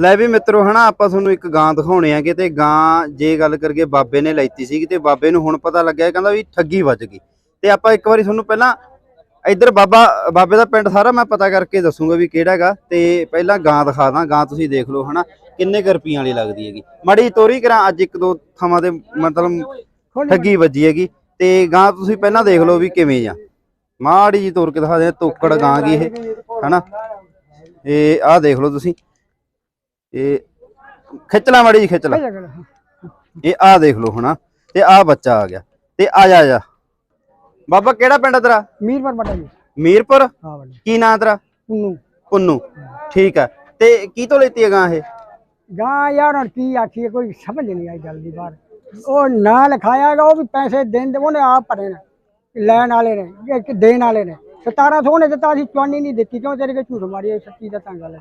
ਲੈ ਵੀ ਮਿੱਤਰੋ, ਹਨਾ, ਆਪਾਂ ਤੁਹਾਨੂੰ ਇੱਕ ਗਾਂ ਦਿਖਾਉਣੇ ਆ ਤੇ ਗਾਂ ਜੇ ਗੱਲ ਕਰਕੇ ਬਾਬੇ ਨੇ ਲੈਤੀ ਸੀ ਤੇ ਬਾਬੇ ਨੂੰ ਹੁਣ ਪਤਾ ਲੱਗਿਆ ਕਹਿੰਦਾ ਵੀ ਠੱਗੀ ਵੱਜ ਗਈ। ਤੇ ਆਪਾਂ ਇੱਕ ਵਾਰੀ ਤੁਹਾਨੂੰ ਪਹਿਲਾਂ ਇੱਧਰ ਬਾਬਾ, ਬਾਬੇ ਦਾ ਪਿੰਡ ਸਾਰਾ ਮੈਂ ਪਤਾ ਕਰਕੇ ਦੱਸੂਗਾ ਵੀ ਕਿਹੜਾ ਹੈਗਾ ਤੇ ਪਹਿਲਾਂ ਗਾਂ ਦਿਖਾ ਦਾਂ, ਗਾਂ ਤੁਸੀਂ ਦੇਖ ਲਓ, ਹਨਾ, ਕਿੰਨੇ ਕੁ ਰੁਪਈਆਂ ਵਾਲੀ ਲੱਗਦੀ ਹੈਗੀ। ਮਾੜੀ ਜਿਹੀ ਤੋਰੀ ਕਰਾਂ, ਅੱਜ ਇੱਕ ਦੋ ਥਾਵਾਂ ਤੇ ਮਤਲਬ ਠੱਗੀ ਵੱਜੀ ਹੈਗੀ ਤੇ ਗਾਂ ਤੁਸੀਂ ਪਹਿਲਾਂ ਦੇਖ ਲਓ ਵੀ ਕਿਵੇਂ ਆ। ਮਾੜੀ ਜੀ ਤੋਰ ਕੇ ਦਿਖਾ ਦੇ ਤੋਕੜ ਗਾਂ ਗਈ ਇਹ, ਹਨਾ। ਇਹ ਆਹ ਦੇਖ ਲਓ ਤੁਸੀਂ। ਇਹ ਖਿੱਚ ਲਾ ਮਾੜੀ ਜੀ ਖਿੱਚ ਲਾ ਇਹ ਆਹ ਦੇਖ ਲਓ ਹਨਾ ਤੇ ਆਹ ਬੱਚਾ ਆ ਗਿਆ ਤੇ ਆ ਜਾ ਆ ਜਾ। ਬਾਬਾ ਕਿਹੜਾ ਪਿੰਡ ਆ ਤੇਰਾ? ਮੀਰਪੁਰ ਬਟਾ ਜੀ। ਮੀਰਪੁਰ? ਹਾਂ ਬਟਾ ਕੀ ਨਾਂ ਤੇਰਾ? ਪੁੰਨੂ। ਪੁੰਨੂ। ਠੀਕ ਆ। ਤੇ ਕੀ ਤੋਂ ਲੈਤੀ ਹੈ ਗਾਂ ਇਹ? ਗਾਂ ਯਾਰ ਹੁਣ ਕੀ ਆਖੀਏ ਕੋਈ ਸਮਝ ਨਹੀਂ ਆਈ ਗੱਲ ਦੀ ਬਾਤ ਉਹ ਨਾਂ ਲਿਖਾਇਆਗਾ ਉਹ ਵੀ ਪੈਸੇ ਦੇਣ ਦੇ ਉਹਨੇ ਆਪ ਭਰੇ ਨੇ ਲੈਣ ਵਾਲੇ ਨੇ ਦੇਣ ਵਾਲੇ ਨੇ। 1700 ਨੇ ਦਿੱਤਾ ਅਸੀਂ ਚਵਾਨੀ ਨਹੀਂ ਦਿੱਤੀ ਕਿਉਂ ਤੇਰੇ ਕੇ ਝੂਠ ਮਾਰੀ ਸੱਚੀ ਦਾ ਤਾਂ ਗੱਲ। ਹੈ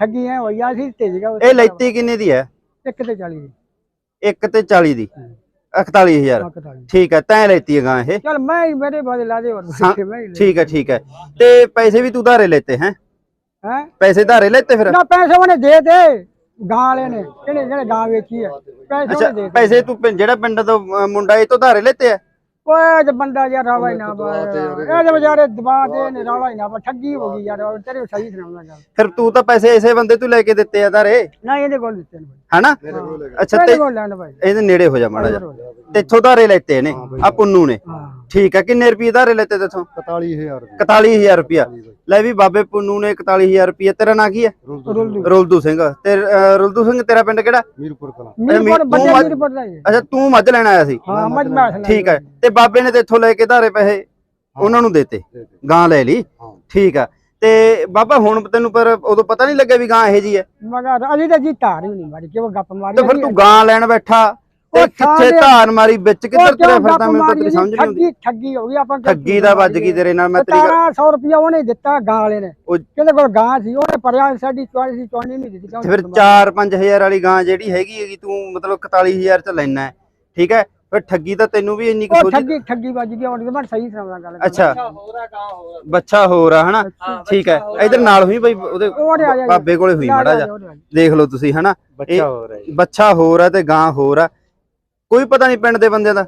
ਠੱਗੀ ਐ ਹੋਈ ਆ ਅਸੀਂ ਤੇਜ ਗਾ ਇਹ ਲੈਤੀ ਕਿੰਨੇ ਦੀ ਹੈ ਇੱਕ ਤੇ 40 ਦੀ। ਇੱਕ ਤੇ 40 ਦੀ। 41000 ਇੱਕ ਤੇ 40 ਠੀਕ ਹੈ ਤੈਂ ਲੈਤੀ ਹੈ ਗਾਂ ਇਹ। ਚਲ ਮੈਂ ਹੀ ਮੇਰੇ ਬਾਦ ਲਾ ਦੇ ਹੋਰ ਹਾਂ, ਮੈਂ ਹੀ ਠੀਕ ਹੈ ਠੀਕ ਹੈ ਤੇ ਪੈਸੇ ਵੀ ਤੂੰ ਧਾਰੇ ਲੈਤੇ ਹੈ? ਹੈ? ਪੈਸੇ ਧਾਰੇ ਲੈਤੇ ਫਿਰ? ਨਾ ਪੈਸੇ ਉਹਨੇ ਦੇ ਦੇ ਗਾਂ ਵਾਲੇ ਨੇ। ਕਿਹੜੇ ਜਿਹੜੇ ਗਾਂ ਵੇਚੀ ਹੈ ਪੈਸੇ ਅੱਛਾ ਉਹਨੇ ਦੇ ਪੈਸੇ ਤੂੰ ਪਿੰ- ਜਿਹੜਾ ਪਿੰਡ ਤੋਂ ਅ, ਮੁੰਡਾ ਇਹ ਤੋਂ ਧਾਰੇ ਲੈਤੇ ਆ ਓਏ ਤੇ ਬੰਦਾ ਯਾਰ ਰਾਵਾ ਹੀ ਨਾ ਪਾ ਇਹ ਤੇ ਵਿਚਾਰੇ ਦਬਾ ਦੇ ਨੇ ਰਾਵਾ ਹੀ ਨਾ ਪਾ ਠੱਗੀ ਹੋ ਗਈ ਯਾਰ ਤੇਰੇ ਸਹੀ ਸੁਣਾਉਂਦਾ ਗੱਲ ਫਿਰ ਤੂੰ ਤਾਂ ਪੈਸੇ ਇਸੇ ਬੰਦੇ ਤੋਂ ਲੈ ਕੇ ਦਿੱਤੇ ਆ ਧਾਰੇ ਨਾ ਇਹਦੇ ਕੋਲ ਦਿੱਤੇ ਨੇ ਹਨਾ? ਅੱਛਾ ਤੇ ਇਹਦੇ ਨੇੜੇ ਹੋ ਜਾ ਮਾੜਾ ਜਾ ਤੇ ਇੱਥੋਂ ਧਾਰੇ ਲੈਤੇ ਨੇ ਆ ਪੁੰਨੂ ਨੇ। ਠੀਕ ਹੈ ਕਿੰਨੇ ਰੁਪਏ ਧਾਰੇ ਲੈਤੇ ਤੇਥੋਂ 41000 ਰੁਪਏ। 41000 ਰੁਪਿਆ ਲੈ ਵੀ ਬਾਬੇ ਪੁੰਨੂ ਨੇ 41000 ਰੁਪਏ ਤੇਰਾ ਨਾਂ ਕੀ ਹੈ? ਰੁਲਦੂ ਰੁਲਦੂ ਸਿੰਘ। ਤੇ ਰੁਲਦੂ ਸਿੰਘ ਤੇਰਾ ਪਿੰਡ ਕਿਹੜਾ? ਮੀਰਪੁਰ ਕਲਾ। ਮੀਰਪੁਰ ਦਾ। ਅੱਛਾ ਤੂੰ ਮੱਝ ਲੈਣ ਆਇਆ ਸੀ? ਹਾਂ ਮੱਝ ਮੈਂ ਠੀਕ ਹੈ। ਤੇ ਬਾਬੇ ਨੇ ਤੇ ਇੱਥੋਂ ਲੈ ਕੇ ਧਾਰੇ ਪੈਸੇ? ਉਹਨਾਂ ਨੂੰ ਦੇਤੇ। ਗਾਂ ਲੈ ਲਈ। ਠੀਕ ਆ। ਤੇ ਬਾਬਾ ਹੁਣ ਤੈਨੂੰ ਪਰ ਉਦੋਂ ਪਤਾ ਨਹੀਂ ਲੱਗਿਆ ਵੀ ਗਾਂ ਇਹੋ ਜੀ ਹੈ? ਮਗਰ ਅਜੀ ਤਾਂ ਜੀ ਧਾਰ ਹੀ ਨਹੀਂ ਮਾਰੀ ਕਿਉਂ ਗੱਪ ਮਾਰੀ ਤੇ ਫਿਰ ਤੂੰ ਗਾਂ ਲੈਣ ਬੈਠਾ। ਤੇ ਕਿੱਥੇ ਧਾਰ ਮਾਰੀ ਵਿੱਚ ਕਿੱਧਰ ਕਿਉਂ ਫਿਰਦਾ? ਮੈਨੂੰ ਤਾਂ ਤੇਰੀ ਸਮਝ ਨਹੀਂ ਆਉਂਦੀ। ਠੱਗੀ ਠੱਗੀ ਹੋ ਗਈ ਆਪਾਂ ਠੱਗੀ ਦਾ ਵੱਜ ਗਈ ਤੇਰੇ ਨਾਲ ਮੈਂ ਤੇਰੀ ਗੱਲ- 1700 ਰੁਪਇਆ ਉਹਨੇ ਦਿੱਤਾ ਗਾਂ ਵਾਲੇ ਨੇ। ਕਿਹਦੇ ਕੋਲ ਗਾਂ ਸੀ ਉਹਨੇ ਭਰਿਆ ਸਾਡੀ ਚੋਰੀ ਸੀ ਚੋਣੀ ਨਹੀਂ ਦਿੱਤੀ ਫਿਰ 4-5000 ਵਾਲੀ ਗਾਂ ਜਿਹੜੀ ਹੈਗੀ ਹੈਗੀ ਤੂੰ ਮਤਲਬ 41000 ਚ ਲੈਣਾ ਹੈ। ਠੀਕ ਹੈ? ਫਿਰ ਠੱਗੀ ਤਾਂ ਤੈਨੂੰ ਵੀ ਇੰਨੀ ਕੁ ਉਹ ਸੋਝੀ ਠੱਗੀ ਠੱਗੀ ਵੱਜ ਗਈ ਹੁਣ ਮੈਂ ਸਹੀ ਸੁਣਾਉਂਦਾ ਗੱਲ ਅੱਛਾ। ਬੱਚਾ ਹੋਰ ਆ ਹਨਾ? ਠੀਕ ਹੈ। ਇਧਰ ਨਾਲ ਹੋਈ ਬਈ ਉਹਦੇ ਆ ਬਾਬੇ ਕੋਲੇ ਹੋਈ ਮਾੜਾ ਜਾ ਆ। ਦੇਖ ਲਓ ਤੁਸੀਂ ਹਨਾ? ਬੱਚਾ ਹੋ ਰਿਹਾ ਜੀ। ਬੱਚਾ ਹੋਰ ਆ ਤੇ ਗਾਂ ਹੋਰ ਆ। ਕੋਈ ਪਤਾ ਨਹੀਂ ਪਿੰਡ ਦੇ ਬੰਦਿਆਂ ਦਾ?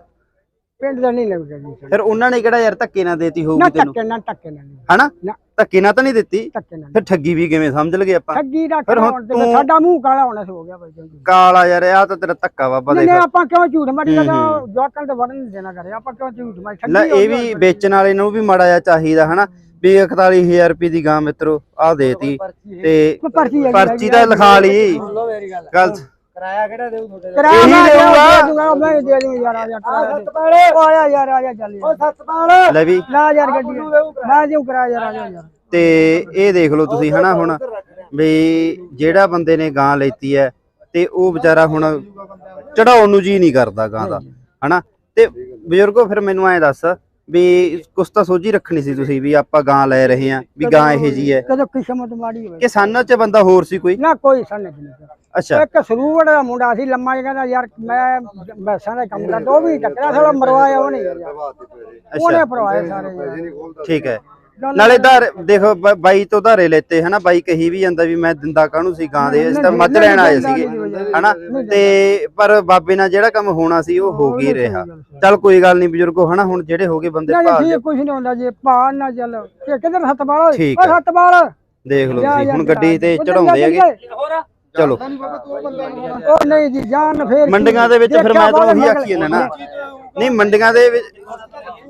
ਪਿੰਡ ਦਾ ਨਹੀਂ ਲੱਗਦਾ ਜੀ ਫਿਰ ਉਹਨਾਂ ਨੇ ਕਿਹੜਾ ਯਾਰ ਧੱਕੇ ਨਾ ਦੇਤੀ ਨਾ ਹੋਊਗੀ ਤੈਨੂੰ ਟੱਕੇ ਨਾ ਟੱਕੇ ਨਾ ਹਨਾ? ਨਾ। ਧੱਕੇ ਨਾ ਤਾਂ ਨਹੀਂ ਦਿੱਤੀ? ਫਿਰ ਠੱਗੀ ਵੀ ਕਿਵੇਂ ਸਮਝ ਲਗੇ ਆਪਾਂ? ਠੱਗੀ ਦਾ ਫਿਰ ਹੁਣ ਹੁਣ ਤੇ ਤੂੰ- ਸਾਡਾ ਮੂੰਹ ਕਾਲਾ ਹੋਣਾ ਸੀ ਹੋ ਗਿਆ ਭਾਈ ਜੀ ਕਾਲਾ ਯਾਰ ਆ ਤਾਂ ਤੇਰਾ ਧੱਕਾ ਬਾਬਾ ਨਹੀਂ ਦੇਖ। ਨਹੀਂ, ਆਪਾਂ ਕਿਉਂ ਝੂਠ ਮਾਰੀ? ਕਦਾ ਜਵਾਕਾਂ ਤੇ ਵੜਨ ਨਹੀਂ ਦੇਣਾ ਕਰੇ ਆਪਾਂ ਕਿਉਂ ਝੂਠ ਮਾਰੀ? ਠੱਗੀ ਲੈ ਹੋ ਇਹ ਗਈ ਵੀ ਵੇਚਣ ਵਾਲੇ ਨੂੰ ਵੀ ਮਾੜਾ ਜਿਹਾ ਚਾਹੀਦਾ ਹਨਾ? ਵੀ 41000 ਰੁਪਏ ਦੀ ਗਾਂ ਮਿੱਤਰੋ ਆ ਦੇਤੀ ਤੇ ਪਰਚੀ ਹੈਗੀ ਪਰਚੀ ਤਾਂ ਲਿਖਾ ਲਈ। ਲੋ ਮੇਰੀ ਗੱਲ। ਗੱਲ ਕਿਰਾਇਆ ਕਿਹੜਾ ਦੇਊ ਤੁਹਾਡੇ ਇਹੀ ਮੈਂ ਦੇਊਗਾ। ਦੇ ਦੂੰਗਾ ਮੈਂ ਦੇ ਦੂੰਗਾ ਯਾਰ ਆ ਜਾ ਕਿਰਾਇਆ ਉਹ ਆਇਆ ਯਾਰ ਆ ਜਾ ਚੱਲ ਯਾਰ। ਸੱਤ ਲੈ ਵੀ। ਨਾ ਯਾਰ ਗੱਡੀ। ਮੈਂ ਦੇਉ ਕਿਰਾਇਆ ਯਾਰ ਆ ਜਾ ਯਾਰ। ਤੇ ਇਹ ਦੇਖ ਲਓ ਤੁਸੀਂ ਹਨਾ ਹੁਣ ਵੀ ਜਿਹੜਾ ਬੰਦੇ ਨੇ ਗਾਂ ਲੈਤੀ ਹੈ ਤੇ ਉਹ ਵਿਚਾਰਾ ਹੁਣ ਚੜਾਉਣ ਨੂੰ ਜੀ ਨਹੀਂ ਕਰਦਾ ਗਾਂ ਦਾ ਹਨਾ? ਤੇ ਬਜ਼ੁਰਗੋ ਫਿਰ ਮੈਨੂੰ ਐਂ ਦੱਸ ਵੀ ਕੁਛ ਤਾਂ ਸੋਝੀ ਰੱਖਣੀ ਸੀ ਤੁਸੀਂ ਵੀ ਆਪਾਂ ਗਾਂ ਲੈ ਰਹੇ ਆ ਵੀ ਗਾਂ ਇਹ ਜੀ ਹੈ। ਕਦੋਂ ਕਿਸਮਤ ਮਾੜੀ ਹੋਵੇ। ਕਿ ਸਾਨਾਂ ਚ ਬੰਦਾ ਹੋਰ ਸੀ ਕੋਈ? ਨਾ ਕੋਈ ਸੰਨ ਨਹੀਂ। ਅੱਛਾ। ਇੱਕ ਸਰੂਵੜ ਦਾ ਮੁੰਡਾ ਸੀ ਲੰਮਾ ਜਿਹਾ ਕਹਿੰਦਾ ਯਾਰ ਮੈਂ ਮੈਸਾਂ ਦਾ ਕੰਮ ਕਰਦਾ ਉਹ ਵੀ ਟੱਕਰਿਆ ਸਾਲਾ ਮਰਵਾਇਆ ਉਹਨੇ। ਯਾਰ ਉਹਨੇ ਪਰਵਾਏ ਸਾਰੇ ਠੀਕ ਹੈ। ਨਾਲੇ ਧਾਰ ਦੇਖੋ ਬ- ਬਾਈ ਤੋਂ ਧਾਰੇ ਲੈਤੇ ਹਨਾ? ਬਾਈ ਕਹੀ ਵੀ ਜਾਂਦਾ ਵੀ ਮੈਂ ਦਿੰਦਾ ਕਾਹਨੂੰ ਸੀ ਗਾਂ ਦੇ ਅਸੀਂ ਤਾਂ ਮੱਝ ਲੈਣ ਆਏ ਸੀਗੇ ਹਨਾ? ਤੇ ਪਰ ਬਾਬੇ ਨਾਲ ਜਿਹੜਾ ਕੰਮ ਹੋਣਾ ਸੀ ਉਹ ਹੋ ਗਈ ਰਿਹਾ। ਚੱਲ ਕੋਈ ਗੱਲ ਨਹੀਂ ਬਜ਼ੁਰਗੋ ਹਨਾ? ਹੁਣ ਜਿਹੜੇ ਹੋਗੇ ਬੰਦੇ ਨਾ ਭਾਲ ਜੀ ਕੁਝ ਨਹੀਂ ਹੁੰਦਾ ਜੀ ਪਾਣ ਨਾ ਚੱਲ। ਕਿ ਕਿਧਰ ਹੱਥ ਬਾਲ? ਠੀਕ ਹੈ। ਹੱਥ ਬਾਲ। ਦੇਖ ਲਓ ਜਾ ਤੁਸੀਂ ਹੁਣ ਗੱਡੀ ਤੇ ਚੜਾਉਂਦੇ ਹੈਗੇ। ਚਲੋ। ਉਹ ਨਹੀਂ ਜੀ ਜਾਨ ਫੇਰ ਕੀ? ਮੰਡੀਆਂ ਦੇ ਵਿੱਚ ਫਿਰ ਦੇਖਿਆ ਮੈਂ ਤੁਹਾਨੂੰ ਉਹੀ ਬਾਹਰ ਆਖੀ ਜਾਂਦਾ ਨਾ। ਨਹੀਂ ਮੰਡੀਆਂ ਦੇ ਵਿੱਚ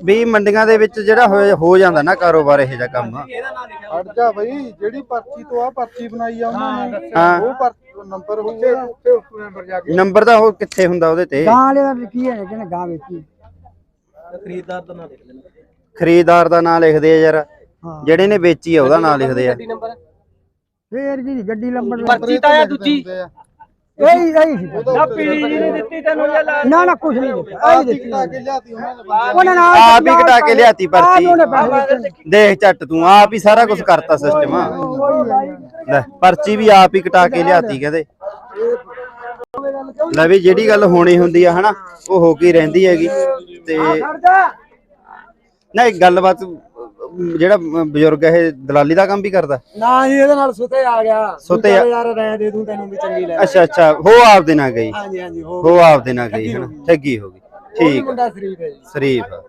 ਵੀ ਮੰਡੀਆਂ ਦੇ ਵਿੱਚ ਜਿਹੜਾ ਹੋ- ਹੋ ਜਾਂਦਾ ਨਾ ਕਾਰੋਬਾਰ ਇਹ ਜਿਹਾ ਕੰਮ। ਹਟ ਜਾ ਬਈ ਜਿਹੜੀ ਪਰਚੀ ਤੋਂ ਆ ਪਰਚੀ ਬਣਾਈ ਆ ਉਹਨਾਂ ਨੇ। ਹਾਂ। ਉਹ ਪਰ ਨੰਬਰ ਹੋਊਗਾ। ਉੱਥੇ ਉਸ ਨੰਬਰ ਜਾ ਕੇ। ਨੰਬਰ ਤਾਂ ਉਹ ਕਿੱਥੇ ਹੁੰਦਾ ਉਹਦੇ ਤੇ? ਗਾਂ ਵਾਲੇ ਦਾ ਕੀ ਹੈ ਜਿਹਨੇ ਗਾਂ ਵੇਚੀ। ਖਰੀਦਦਾਰ ਦਾ ਨਾਮ ਲਿਖਦੇ ਆ ਯਾਰ। ਹਾਂ। ਜਿਹੜੇ ਨੇ ਵੇਚੀ ਆ ਉਹਦਾ ਨਾਮ ਲਿਖਦੇ ਆ। ਫੇਰ ਕੀ ਗੱਡੀ ਲੰਬਰ ਪਰਚੀ ਤਾਂ ਆ ਦੂਜੀ। ਇਹੀ ਇਹੀ ਸੀ। ਨਾ ਪੀਲੀ ਜੀ ਨਹੀਂ ਦਿੱਤੀ ਤੈਨੂੰ ਨਾ ਨਾ ਕੁਝ ਨਹੀਂ ਦਿੱਤਾ। ਇਹੀ ਦਿੱਤੀ। ਕੇ ਲਿਆਤੀ ਉਹਨਾਂ ਨੇ ਨਾਲ ਆਪ ਹੀ ਕਟਾ ਕੇ ਲਿਆਤੀ ਪਰਚੀ। ਦੇਖ। ਝੱਟ ਤੂੰ ਆਪ ਹੀ ਸਾਰਾ ਕੁਝ ਕਰਤਾ ਸਿਸਟਮ। ਜੀ। ਲੈ ਪਰਚੀ ਵੀ ਆਪ ਹੀ ਕਟਾ ਕੇ ਲਿਆਤੀ ਕਹਿੰਦੇ। ਲੈ ਵੀ ਜਿਹੜੀ ਗੱਲ ਹੋਣੀ ਹੁੰਦੀ ਆ ਹਨਾ ਉਹ ਹੋ ਕੇ ਰਹਿੰਦੀ ਹੈਗੀ। ਤੇ ਜਾ। ਨਾ ਇੱਕ ਗੱਲਬਾਤ ਜਿਹੜਾ ਬਜ਼ੁਰਗ ਇਹ ਦਲਾਲੀ ਦਾ ਕੰਮ ਵੀ ਕਰਦਾ? ਨਾ ਜੀ ਇਹਦੇ ਨਾਲ ਸੁਤੇ ਆ ਗਿਆ। ਸੁੱਤੇ ਆ- ਯਾਰ ਰਹਿ ਦੇ ਦੂੰ ਤੈਨੂੰ ਵੀ ਚੰਗੀ ਲੈ ਅੱਛਾ ਅੱਛਾ ਹੋ ਆਪਦੇ ਨਾਲ ਗਈ? ਹਾਂਜੀ ਹਾਂਜੀ ਹੋ ਹੋ ਆਪਦੇ ਨਾਲ ਗਈ ਹਨਾ? ਠੱਗੀ ਹੋ ਗਈ। ਠੀਕ ਆ, ਮੁੰਡਾ ਸ਼ਰੀਫ ਹੈ ਜੀ। ਸ਼ਰੀਫ ਆ।